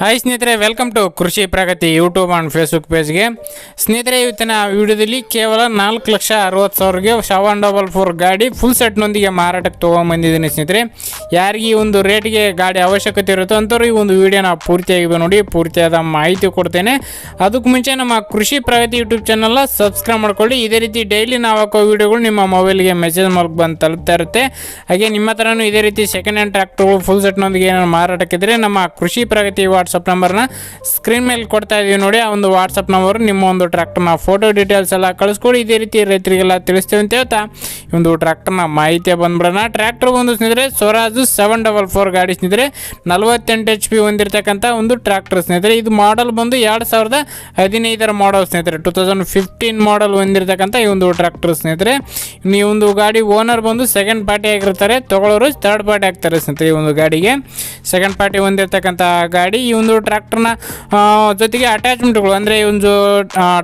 Hi ಸ್ನೇಹಿತರೆ welcome to Krishi Pragati YouTube and Facebook ಪೇಜ್ಗೆ ಸ್ನೇಹಿತರೆ, ಇವತ್ತಿನ ವಿಡಿಯೋದಲ್ಲಿ ಕೇವಲ ನಾಲ್ಕು ಲಕ್ಷ ಅರವತ್ತು ಸಾವಿರಗೆ ಸೆವೆನ್ ಡಬಲ್ ಫೋರ್ ಗಾಡಿ ಫುಲ್ ಸೆಟ್ನೊಂದಿಗೆ ಮಾರಾಟಕ್ಕೆ ತೊಗೊಂಬಂದಿದ್ದೀನಿ ಸ್ನೇಹಿತರೆ. ಯಾರಿಗೆ ಈ ಒಂದು ರೇಟ್ಗೆ ಗಾಡಿ ಅವಶ್ಯಕತೆ ಇರುತ್ತೋ ಅಂಥವ್ರು ಈ ಒಂದು ವಿಡಿಯೋನ ಪೂರ್ತಿಯಾಗಿ ನೋಡಿ, ಪೂರ್ತಿಯಾದ ಮಾಹಿತಿ ಕೊಡ್ತೇನೆ. ಅದಕ್ಕೆ ಮುಂಚೆ ನಮ್ಮ ಕೃಷಿ ಪ್ರಗತಿ ಯೂಟ್ಯೂಬ್ ಚಾನಲ್ನ ಸಬ್ಸ್ಕ್ರೈಬ್ ಮಾಡ್ಕೊಳ್ಳಿ. ಇದೇ ರೀತಿ ಡೈಲಿ ನಾವು ಹಾಕೋ ವಿಡಿಯೋಗಳು ನಿಮ್ಮ ಮೊಬೈಲ್ಗೆ ಮೆಸೇಜ್ ಮೂಲಕ ಬಂದು ತಲುಪ್ತಾ ಇರುತ್ತೆ. ಹಾಗೆ ನಿಮ್ಮ ಹತ್ರನೂ ಇದೇ ರೀತಿ ಸೆಕೆಂಡ್ ಹ್ಯಾಂಡ್ ಟ್ರ್ಯಾಕ್ಟರ್ಗಳು ಫುಲ್ ಸೆಟ್ನೊಂದಿಗೆ ಮಾರಾಟಕ್ಕಿದ್ರೆ ನಮ್ಮ ಕೃಷಿ ಪ್ರಗತಿ ವಾಟ್ಸಪ್ ನಂಬರ್ನ ಸ್ಕ್ರೀನ್ ಮೇಲೆ ಕೊಡ್ತಾ ಇದೀವಿ ನೋಡಿ, ಆ ಒಂದು ವಾಟ್ಸಪ್ ನಂಬರ್ ನಿಮ್ಮ ಒಂದು ಟ್ರ್ಯಾಕ್ಟರ್ನ ಫೋಟೋ ಡೀಟೇಲ್ಸ್ ಎಲ್ಲ ಕಳಿಸ್ಕೊಡಿ. ಇದೇ ರೀತಿ ರೈತರಿಗೆಲ್ಲ ತಿಳಿಸ್ತೀವಿ ಅಂತ ಹೇಳ್ತಾ. ಒಂದು ಟ್ರ್ಯಾಕ್ಟರ್ನ ಮಾಹಿತಿ ಬಂದ್ಬಿಡೋಣ. ಟ್ರ್ಯಾಕ್ಟರ್ ಒಂದು ಸ್ನೇಹಿತರೆ ಸ್ವರಾಜು ಸೆವೆನ್ ಡಬಲ್ ಫೋರ್ ಗಾಡಿ ಸ್ನೇಹಿತರೆ. ನಲವತ್ತೆಂಟು ಎಚ್ ಪಿ ಹೊಂದಿರತಕ್ಕಂಥ ಒಂದು ಟ್ರ್ಯಾಕ್ಟರ್ ಸ್ನೇಹಿತರೆ. ಇದು ಮಾಡಲ್ ಬಂದು ಎರಡು ಸಾವಿರದ ಹದಿನೈದರ ಮಾಡಲ್ ಸ್ನೇಹಿತರೆ. ಟೂ ತೌಸಂಡ್ ಫಿಫ್ಟೀನ್ ಮಾಡಲ್ ಹೊಂದಿರತಕ್ಕಂಥ ಈ ಒಂದು ಟ್ರ್ಯಾಕ್ಟರ್ ಸ್ನೇಹಿತರೆ. ಈ ಒಂದು ಗಾಡಿ ಓನರ್ ಬಂದು ಸೆಕೆಂಡ್ ಪಾರ್ಟಿ ಆಗಿರ್ತಾರೆ. ತಗೊಳ್ಳೋರು ಥರ್ಡ್ ಪಾರ್ಟಿ ಆಗ್ತಾರೆ ಸ್ನೇಹಿತರೆ ಈ ಒಂದು ಗಾಡಿಗೆ. ಸೆಕೆಂಡ್ ಪಾರ್ಟಿ ಹೊಂದಿರತಕ್ಕಂಥ ಗಾಡಿ. ಈ ಒಂದು ಟ್ರ್ಯಾಕ್ಟರ್ನ ಜೊತೆಗೆ ಅಟ್ಯಾಚ್ಮೆಂಟ್ಗಳು ಅಂದರೆ ಈ ಒಂದು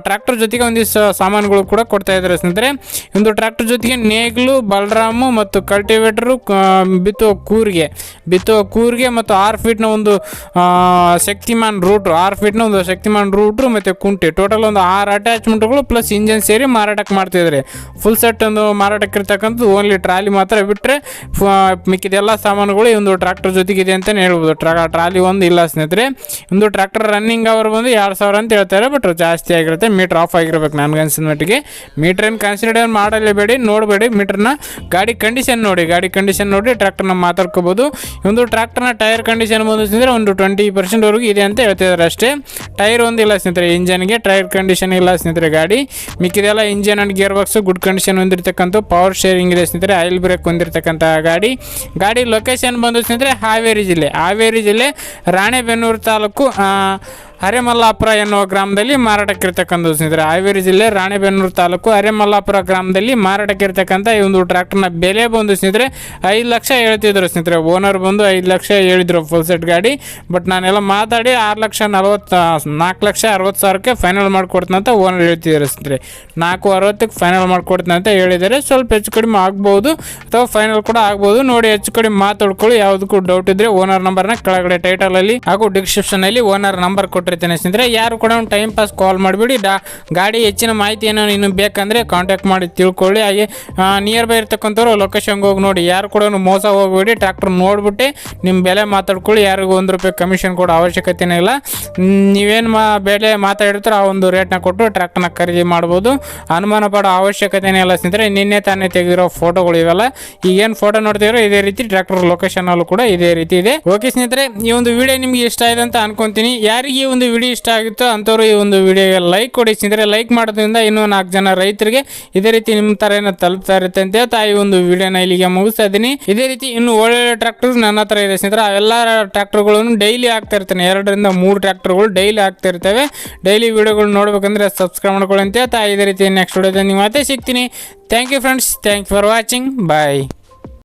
ಟ್ರ್ಯಾಕ್ಟರ್ ಜೊತೆಗೆ ಒಂದಿಷ್ಟು ಸಾಮಾನುಗಳು ಕೂಡ ಕೊಡ್ತಾ ಇದ್ದಾರೆ ಸ್ನೇಹಿತರೆ. ಒಂದು ಟ್ರ್ಯಾಕ್ಟರ್ ಜೊತೆಗೆ ನೇಗ್ಲು, ಬಲರಾಮು ಮತ್ತು ಕಲ್ಟಿವೇಟರು ಬಿತ್ತುವ ಕೂರಿಗೆ. ಬಿತ್ತುವ ಕೂರಿಗೆ ಮತ್ತು ಆರು ಫೀಟ್ನ ಒಂದು ಶಕ್ತಿಮಾನ್ ರೂಟ್ರು. ಆರು ಫೀಟ್ನ ಒಂದು ಶಕ್ತಿಮಾನ್ ರೂಟ್ರು ಮತ್ತು ಕುಂಟೆ. ಟೋಟಲ್ ಒಂದು ಆರು ಅಟ್ಯಾಚ್ಮೆಂಟ್ಗಳು ಪ್ಲಸ್ ಇಂಜನ್ ಸೇರಿ ಮಾರಾಟಕ್ಕೆ ಮಾಡ್ತಿದ್ದಾರೆ ಫುಲ್ ಸೆಟ್ ಒಂದು ಮಾರಾಟಕ್ಕೆ ಇರ್ತಕ್ಕಂಥದ್ದು ಓನ್ಲಿ ಟ್ರಾಲಿ ಮಾತ್ರ ಬಿಟ್ಟರೆ ಮಿಕ್ಕಿದೆಲ್ಲ ಸಾಮಾನುಗಳು ಈ ಒಂದು ಟ್ರ್ಯಾಕ್ಟರ್ ಜೊತೆಗಿದೆ ಅಂತಲೇ ಹೇಳ್ಬೋದು. ಟ್ರಾ ಟ್ರಾಲಿ ಒಂದು ಇಲ್ಲ ಸ್ನೇಹಿತರೆ. ಒಂದು ಟ್ರ್ಯಾಕ್ಟರ್ ರನ್ನಿಂಗ್ ಅವರ್ ಬಂದು ಎರಡು ಸಾವಿರ ಅಂತ ಹೇಳ್ತಾರೆ ಬಟ್ ಜಾಸ್ತಿ ಆಗಿರುತ್ತೆ. ಮೀಟ್ರ್ ಆಫ್ ಆಗಿರ್ಬೇಕು. ನನಗೆ ಅನ್ಸಿದ ಮಟ್ಟಿಗೆ. ಮೀಟ್ರ್ ಏನು ಕನ್ಸಿಡರ್ ಮಾಡಲೇಬೇಡಿ, ನೋಡಬೇಡಿ. ಮೀಟ್ರನ್ನ ಗಾಡಿ ಕಂಡೀಷನ್ ನೋಡಿ, ಗಾಡಿ ಕಂಡೀಷನ್ ನೋಡಿ ಟ್ರ್ಯಾಕ್ಟರ್ನ ಮಾತಾಡ್ಕೋಬೋದು. ಒಂದು ಟ್ರ್ಯಾಕ್ಟರ್ನ ಟೈರ್ ಕಂಡೀಷನ್ ಬಂದು ಸ್ನೇಹಿತರೆ, ಒಂದು ಟ್ವೆಂಟಿ ಪರ್ಸೆಂಟ್ವರೆಗೂ ಇದೆ ಅಂತ ಹೇಳ್ತಿದ್ದಾರೆ ಅಷ್ಟೇ. ಟೈರ್ ಒಂದು ಇಲ್ಲ ಸ್ನೇಹಿತರೆ ಇಂಜನ್ಗೆ ಟೈರ್ ಕಂಡೀಷನ್ ಇಲ್ಲ ಸ್ನೇಹಿತರೆ ಗಾಡಿ. ಮಿಕ್ಕಿದೆಲ್ಲ engine and gear box good condition ಹೊಂದಿರತಕ್ಕಂಥ ಪವರ್ ಶೇರಿಂಗ್ ಇದೆ ಸ್ನೇಹಿತರೆ ಆಯಿಲ್ ಬ್ರೇಕ್ ಹೊಂದಿರತಕ್ಕಂಥ ಗಾಡಿ. ಗಾಡಿ ಲೊಕೇಶನ್ ಬಂದು ಸ್ನೇಹಿತರೆ, ಹಾವೇರಿ ಜಿಲ್ಲೆ ಹಾವೇರಿ ಜಿಲ್ಲೆ ರಾಣೆಬೆನ್ನೂರು ತಾಲೂಕು ಹರೆಮಲ್ಲಾಪುರ ಎನ್ನುವ ಗ್ರಾಮದಲ್ಲಿ ಮಾರಾಟಕ್ಕಿರ್ತಕ್ಕಂಥ ಸ್ನೇಹಿತರೆ. ಹಾವೇರಿ ಜಿಲ್ಲೆ ರಾಣೆಬೆನ್ನೂರು ತಾಲೂಕು ಹರೆಮಲ್ಲಾಪುರ ಗ್ರಾಮದಲ್ಲಿ ಮಾರಾಟಕ್ಕಿರ್ತಕ್ಕಂಥ ಈ ಒಂದು ಟ್ರ್ಯಾಕ್ಟರ್ನ ಬೆಲೆ ಬಂದು ಸ್ನೇಹಿತರೆ, ಐದು ಲಕ್ಷ ಹೇಳ್ತಿದ್ರು ಸ್ನೇಹಿತರೆ. ಓನರ್ ಬಂದು ಐದು ಲಕ್ಷ ಹೇಳಿದ್ರು ಫುಲ್ ಸೆಟ್ ಗಾಡಿ. ಬಟ್ ನಾನೆಲ್ಲ ಮಾತಾಡಿ ಆರು ಲಕ್ಷ ನಲ್ವತ್ತು ನಾಲ್ಕು ಲಕ್ಷ ಅರವತ್ತು ಸಾವಿರಕ್ಕೆ ಫೈನಲ್ ಮಾಡಿಕೊಡ್ತೀನಂತ ಓನರ್ ಹೇಳ್ತಿದ್ದಾರೆ ಸ್ನೇಹಿತರೆ. ನಾಲ್ಕು ಅರವತ್ತಕ್ಕೆ ಫೈನಲ್ ಮಾಡಿಕೊಡ್ತೀನಂತ ಹೇಳಿದ್ದಾರೆ. ಸ್ವಲ್ಪ ಹೆಚ್ಚು ಕಡಿಮೆ ಆಗ್ಬೋದು ಅಥವಾ ಫೈನಲ್ ಕೂಡ ಆಗ್ಬೋದು. ನೋಡಿ ಹೆಚ್ಚು ಕಡಿಮೆ ಮಾತಾಡ್ಕೊಳ್ಳಿ. ಯಾವುದಕ್ಕೂ ಡೌಟ್ ಇದ್ರೆ ಓನರ್ ನಂಬರ್ನ ಕೆಳಗಡೆ ಟೈಟಲಲ್ಲಿ ಹಾಗೂ ಡಿಸ್ಕ್ರಿಪ್ಷನಲ್ಲಿ ಓನರ್ ನಂಬರ್ ಕೊಟ್ಟಿರ್ತೇನೆ ಸ್ನೇಹಿತರೆ, ಯಾರು ಕೂಡ ಒಂದು ಟೈಮ್ ಪಾಸ್ ಕಾಲ್ ಮಾಡಿಬಿಡಿ. ಡಾ, ಗಾಡಿ ಹೆಚ್ಚಿನ ಮಾಹಿತಿ ಏನೋ ಇನ್ನು ಬೇಕಂದರೆ ಕಾಂಟ್ಯಾಕ್ಟ್ ಮಾಡಿ ತಿಳ್ಕೊಳ್ಳಿ. ಹಾಗೆ ನಿಯರ್ ಬೈ ಇರ್ತಕ್ಕಂಥವ್ರು ಲೊಕೇಶನ್ಗೆ ಹೋಗಿ ನೋಡಿ. ಯಾರು ಕೂಡ ಮೋಸ ಹೋಗಬೇಡಿ. ಟ್ರ್ಯಾಕ್ಟರ್ ನೋಡಿಬಿಟ್ಟು ನಿಮ್ಮ ಬೆಲೆ ಮಾತಾಡ್ಕೊಳ್ಳಿ. ಯಾರಿಗೂ ಒಂದು ರೂಪಾಯಿ ಕಮಿಷನ್ ಕೊಡೋ ಅವಶ್ಯಕತೆನೇ ಇಲ್ಲ. ನೀವೇನು ಮಾ, ಬೆಲೆ ಮಾತಾಡಿರ್ತಾರೋ ಆ ಒಂದು ರೇಟ್ನ ಕೊಟ್ಟು ಟ್ರ್ಯಾಕ್ಟರ್ನ ಖರೀದಿ ಮಾಡ್ಬೋದು. ಅನುಮಾನ ಪಡೋ ಅವಶ್ಯಕತೆನೇ ಇಲ್ಲ ಸ್ನೇಹಿತರೆ. ನಿನ್ನೆ ತಾನೇ ತೆಗೆದಿರೋ ಫೋಟೋಗಳು ಇವೆಲ್ಲ. ಈಗೇನು ಫೋಟೋ ನೋಡ್ತಿರೋ ಇದೇ ರೀತಿ ಟ್ರ್ಯಾಕ್ಟರ್ ಲೊಕೇಶನ್ ಅಲ್ಲೂ ಕೂಡ ಇದೇ ರೀತಿ ಇದೆ. ಓಕೆ ಸ್ನೇಹಿತರೆ, ಈ ಒಂದು ವಿಡಿಯೋ ನಿಮಗೆ ಇಷ್ಟ ಆಗಿದೆ ಅಂತ ಅನ್ಕೊಂತೀನಿ. ಯಾರಿಗೆ ಈ ಒಂದು ವಿಡಿಯೋ ಇಷ್ಟ ಆಗಿತ್ತು ಅಂಥವ್ರು ಈ ಒಂದು ವಿಡಿಯೋಗೆ ಲೈಕ್ ಕೊಡಿ. ಸ್ನೇಹಿತರೆ ಲೈಕ್ ಮಾಡೋದ್ರಿಂದ ಇನ್ನೂ ನಾಲ್ಕು ಜನ ರೈತರಿಗೆ ಇದೇ ರೀತಿ ನಿಮ್ಮ ಥರ ಏನೋ ತಲುಪ್ತಾ ಇರುತ್ತೆ ಅಂತ ಹೇಳ್ತಾ ಈ ಒಂದು ವಿಡಿಯೋನ ಇಲ್ಲಿಗೆ ಮುಗಿಸ್ತಾ ಇದ್ದೀನಿ. ಇದೇ ರೀತಿ ಇನ್ನು ಒಳ್ಳೊಳ್ಳೆ ಟ್ರ್ಯಾಕ್ಟರ್ಸ್ ನನ್ನ ಹತ್ರ ಇದೆ ಸ್ನೇಹಿತರೆ ಅವೆಲ್ಲ ಟ್ರ್ಯಾಕ್ಟರ್ಗಳನ್ನು ಡೈಲಿ ಆಗ್ತಾ ಇರ್ತೇನೆ. ಎರಡರಿಂದ ಮೂರು ಟ್ರ್ಯಾಕ್ಟರ್ಗಳು ಡೈಲಿ ಆಗ್ತಾ ಇರ್ತವೆ. ಡೈಲಿ ವಿಡಿಯೋಗಳು ನೋಡ್ಬೇಕಂದ್ರೆ ಸಬ್ಸ್ಕ್ರೈಬ್ ಮಾಡ್ಕೊಳ್ಳಿ ಅಂತ ಹೇಳ್ತಾ ಇದೇ ರೀತಿ ನೆಕ್ಸ್ಟ್ ವಿಡಿಯೋದಲ್ಲಿ ನೀವು ಮತ್ತೆ ಸಿಗ್ತೀನಿ. Thank you friends thank you for watching bye